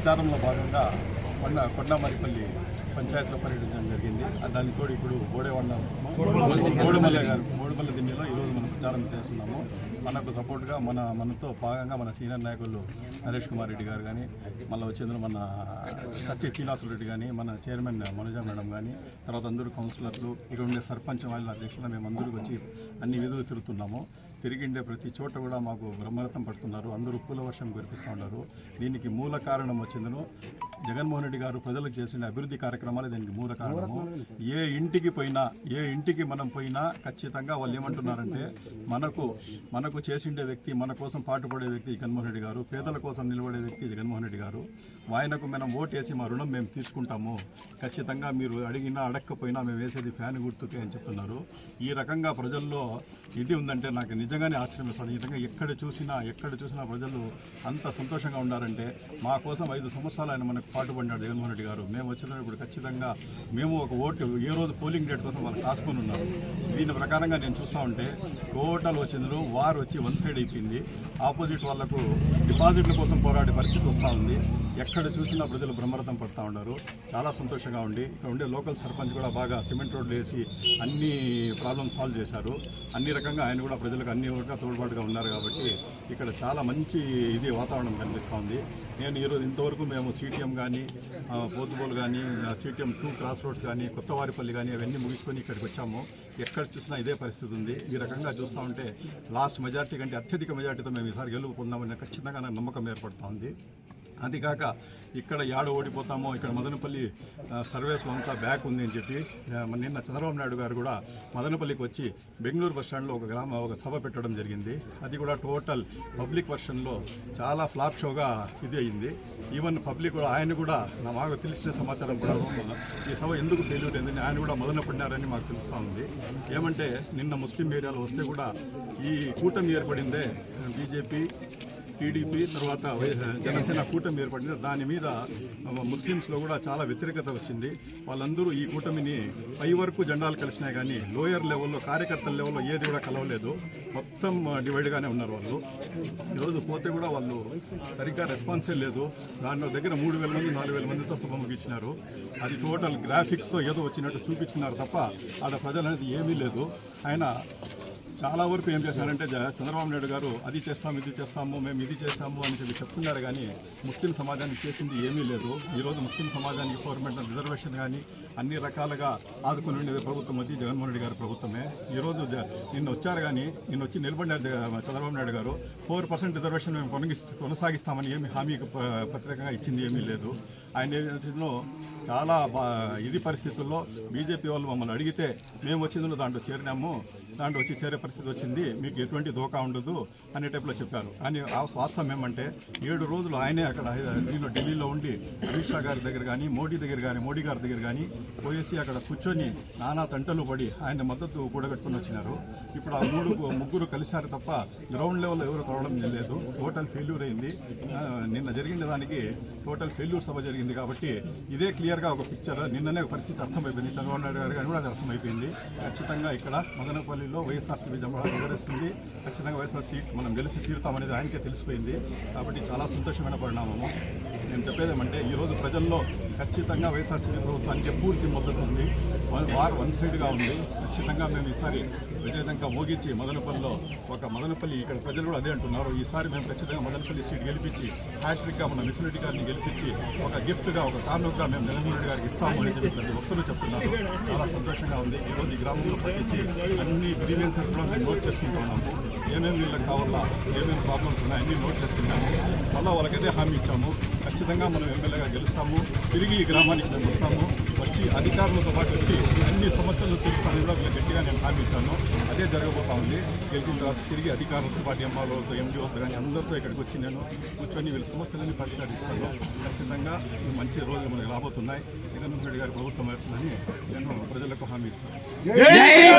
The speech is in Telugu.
ప్రచారంలో భాగంగా కొండ కొండమరిపల్లి పంచాయతీలో పర్యటించడం జరిగింది. దానికి కూడా ఇప్పుడు గోడేవాడ గోడమల్ల గారు గోడమల్ల దిన్నెలో ఈరోజు మనం ప్రచారం చేస్తున్నాము. మనకు సపోర్ట్గా మన మనతో భాగంగా మన సీనియర్ నాయకులు నరేష్ కుమార్ రెడ్డి గారు కానీ మళ్ళీ వచ్చేందులో మన సత్య శ్రీనివాసులు రెడ్డి కానీ మన చైర్మన్ మనోజ మేడం కానీ తర్వాత అందరూ కౌన్సిలర్లు ఇక్కడ ఉండే సర్పంచ్ వాళ్ళ అధ్యక్షులు మేము అందరూ వచ్చి అన్ని విధులు తిరుగుతున్నాము. తిరిగిండే ప్రతి చోట కూడా మాకు బ్రహ్మరథం పడుతున్నారు. అందరూ పూల వర్షం కురిపిస్తూ ఉన్నారు. దీనికి మూల కారణం వచ్చిందను. జగన్మోహన్ రెడ్డి గారు ప్రజలకు చేసిన అభివృద్ధి కార్యక్రమాలు దీనికి మూల కారణము. ఏ ఇంటికి పోయినా ఏ ఇంటికి మనం పోయినా ఖచ్చితంగా వాళ్ళు ఏమంటున్నారంటే మనకు మనకు చేసిండే వ్యక్తి మన కోసం పాటుపడే వ్యక్తి జగన్మోహన్ రెడ్డి గారు పేదల కోసం నిలబడే వ్యక్తి జగన్మోహన్ రెడ్డి గారు. ఆయనకు మనం ఓటేసి మా రుణం మేము తీసుకుంటాము. ఖచ్చితంగా మీరు అడిగినా అడగకపోయినా మేము వేసేది ఫ్యాన్ గుర్తుకే అని చెప్తున్నారు. ఈ రకంగా ప్రజల్లో ఇది ఉందంటే నాకు నిజంగానే ఆశ్రమిస్తుంది నిజంగా ఎక్కడ చూసినా ఎక్కడ చూసినా ప్రజలు అంత సంతోషంగా ఉన్నారంటే మా కోసం ఐదు సంవత్సరాలు ఆయన మనకు పాటుపడినాడు జగన్మోహన్ రెడ్డి గారు. మేము వచ్చినప్పుడు ఖచ్చితంగా మేము ఒక ఓటు ఏ రోజు పోలింగ్ డేట్ కోసం వాళ్ళు కాసుకొని ఉన్నారు దీని ప్రకారంగా నేను చూస్తూ ఉంటే టోటల్ వచ్చిందో వారు వచ్చి వన్ సైడ్ అయిపోయింది. ఆపోజిట్ వాళ్ళకు డిపాజిట్ల కోసం పోరాడే పరిస్థితి వస్తూ ఉంది. ఎక్కడ చూసినా ప్రజలు బ్రహ్మరథం పడుతూ ఉన్నారు. చాలా సంతోషంగా ఉండి ఇక్కడ ఉండే లోకల్ సర్పంచ్ కూడా బాగా సిమెంట్ రోడ్లు వేసి అన్ని ప్రాబ్లమ్స్ సాల్వ్ చేశారు. అన్ని రకంగా ఆయన కూడా ప్రజలకు అన్ని కూడా తోడ్పాటుగా ఉన్నారు కాబట్టి ఇక్కడ చాలా మంచి ఇది వాతావరణం కనిపిస్తూ ఉంది. నేను ఈరోజు ఇంతవరకు మేము సిటిఎం కానీ పోతుబోలు కానీ సిటిఎం టూ క్రాస్ రోడ్స్ కానీ కొత్తవారిపల్లి కానీ అవన్నీ ముగించుకొని ఇక్కడికి వచ్చాము. ఎక్కడ చూసినా ఇదే పరిస్థితి ఉంది. ఈ రకంగా చూస్తూ ఉంటే లాస్ట్ మెజార్టీ కంటే అత్యధిక మెజార్టీతో మేము ఈసారి గెలుపు పొందామని ఖచ్చితంగా నాకు నమ్మకం ఏర్పడుతూ ఉంది అది కాక ఇక్కడ యాడ ఓడిపోతామో ఇక్కడ మదనపల్లి సర్వేస్ అంతా బ్యాక్ ఉంది అని చెప్పి నిన్న చంద్రబాబు నాయుడు గారు కూడా మదనపల్లికి వచ్చి బెంగళూరు బస్ స్టాండ్లో ఒక గ్రామ ఒక సభ పెట్టడం జరిగింది. అది కూడా టోటల్ పబ్లిక్ వర్షన్లో చాలా ఫ్లాప్ షోగా ఇది అయింది. ఈవెన్ పబ్లిక్ కూడా ఆయన కూడా నా మాకు తెలిసిన సమాచారం కూడా ఈ సభ ఎందుకు ఫెయిల్యూర్ అయిందని ఆయన కూడా మొదలు పడినారని మాకు తెలుస్తూ ఉంది. ఏమంటే నిన్న ముస్లిం ఏరియాలో వస్తే కూడా ఈ కూటమి ఏర్పడిందే బీజేపీ టీడీపీ తర్వాత జనసేన కూటమి ఏర్పడింది. దాని మీద ముస్లిమ్స్లో కూడా చాలా వ్యతిరేకత వచ్చింది. వాళ్ళందరూ ఈ కూటమిని పై వరకు జెండాలు కలిసినాయి కానీ లోయర్ లెవెల్లో కార్యకర్తల లెవెల్లో ఏది కూడా కలవలేదు. మొత్తం డివైడ్గానే ఉన్నారు వాళ్ళు. ఈరోజు పోతే కూడా వాళ్ళు సరిగ్గా రెస్పాన్సే లేదు. దాని దగ్గర మూడు వేల మంది నాలుగు వేల మందితో సభ ముగించినారు. అది టోటల్ గ్రాఫిక్స్తో ఏదో వచ్చినట్టు చూపించుకున్నారు తప్ప ఆడ ప్రజలు అనేది ఏమీ లేదు. ఆయన చాలా వరకు ఏం చేశారంటే జ- చంద్రబాబు నాయుడు గారు అది చేస్తాము ఇది చేస్తాము మేము ఇది చేస్తాము అని చెప్పి చెప్తున్నారు కానీ ముస్లిం సమాజానికి చేసింది ఏమీ లేదు. ఈరోజు ముస్లిం సమాజానికి గవర్నమెంట్ రిజర్వేషన్ కానీ అన్ని రకాలుగా ఆదుకుని ఉండేది ప్రభుత్వం వచ్చి జగన్మోహన్ రెడ్డి గారి ప్రభుత్వమే. ఈరోజు జ- నిన్న వచ్చారు కానీ నిన్న వచ్చి నిలబడినారు చంద్రబాబు నాయుడు గారు. ఫోర్ పర్సెంట్ రిజర్వేషన్ మేము కొనసాగిస్తామని ఏమి హామీ ప- ఇచ్చింది ఏమీ లేదు. ఆయన చాలా బా ఇది పరిస్థితుల్లో బీజేపీ వాళ్ళు మమ్మల్ని అడిగితే మేము వచ్చిందో దాంట్లో చేరినాము దాంట్లో వచ్చి చేరే పరిస్థితి వచ్చింది మీకు ఎటువంటి దోకా ఉండదు అనే టైప్లో చెప్పారు. కానీ ఆ వాస్తవం ఏమంటే ఏడు రోజులు ఆయనే అక్కడ హై- దీనిలో ఢిల్లీలో ఉండి అమిత్ షా గారి దగ్గర కానీ మోడీ దగ్గర కానీ మోడీ గారి దగ్గర కానీ పోయేసి అక్కడ కూర్చొని నానా తంటలు పడి ఆయన మద్దతు కూడగట్టుకుని వచ్చినారు. ఇప్పుడు ఆ మూడు ముగ్గురు కలిశారు తప్ప గ్రౌండ్ లెవెల్లో ఎవరు కొనడం లేదు. టోటల్ ఫెయిల్యూర్ అయింది. నిన్న జరిగిన దానికి టోటల్ ఫెయిల్యూర్ సభ జరిగింది కాబట్టి ఇదే క్లియర్ క్లియర్గా ఒక పిక్చర్. నిన్ననే ఒక పరిస్థితి అర్థమైపోయింది. చంద్రబాబు నాయుడు గారు కానీ కూడా అది అర్థమైపోయింది. ఖచ్చితంగా ఇక్కడ మదనపల్లిలో వైఎస్ఆర్సీపీ జమ ఎగరేస్తుంది ఖచ్చితంగా వైఎస్ఆర్ సీట్ మనం గెలిచి తీరుతామనేది ఆయనకే తెలిసిపోయింది. కాబట్టి చాలా సంతోషమైన పరిణామము. నేను చెప్పేదేమంటే ఈరోజు ప్రజల్లో ఖచ్చితంగా వైఎస్ఆర్సీపీ ప్రభుత్వానికి పూర్తి మద్దతు ఉంది. వారు వన్ సైడ్గా ఉంది. ఖచ్చితంగా మేము ఈసారి విజయదంగా మోగించి మదనపల్లిలో ఒక మదనపల్లి ఇక్కడ ప్రజలు కూడా అదే అంటున్నారు. ఈసారి మేము ఖచ్చితంగా మదనపల్లి సీట్ గెలిపించి హ్యాట్రిక్గా మన మిఫిలిటీ గారిని గెలిపించి ఒక గిఫ్ట్గా ఒక కానుకగా మేము జగన్మోహన్ గారికి ఇస్తాము అని చెప్పి ప్రతి ఒక్కరూ చెప్తున్నారు. చాలా సంతోషంగా ఉంది. ఈరోజు ఈ గ్రామంలో పట్టించి అన్ని గ్రీవెన్సెస్ కూడా మేము నోట్ చేసుకుంటూ ఉన్నాము. ఏమేమి వీళ్ళకి కావాలా ఏమేమి ప్రాబ్లమ్స్ ఉన్నాయి అన్నీ నోట్ చేసుకున్నాము మళ్ళీ వాళ్ళకైతే హామీ ఇచ్చాము. ఖచ్చితంగా మనం ఎమ్మెల్యేగా గెలుస్తాము. తిరిగి ఈ గ్రామానికి మేము వస్తాము. వచ్చి అధికారులతో పాటు వచ్చి అన్ని అనేది కూడా గట్టిగా నేను హామీ ఇచ్చాను అదే జరగబోతా ఉంది గెలిచిన తర్వాత తిరిగి అధికారులతో పాటు ఎంఆర్ఓతో ఎండిఓతో కానీ అందరితో ఇక్కడికి వచ్చి నేను కూర్చొని వీళ్ళ సమస్యలన్నీ పరిష్కరిస్తాను ఖచ్చితంగా మంచి రోజులు మనకు రాబోతున్నాయి జగన్మోహన్ రెడ్డి గారి ప్రభుత్వం వేస్తుందని నేను ప్రజలకు హామీ ఇస్తాను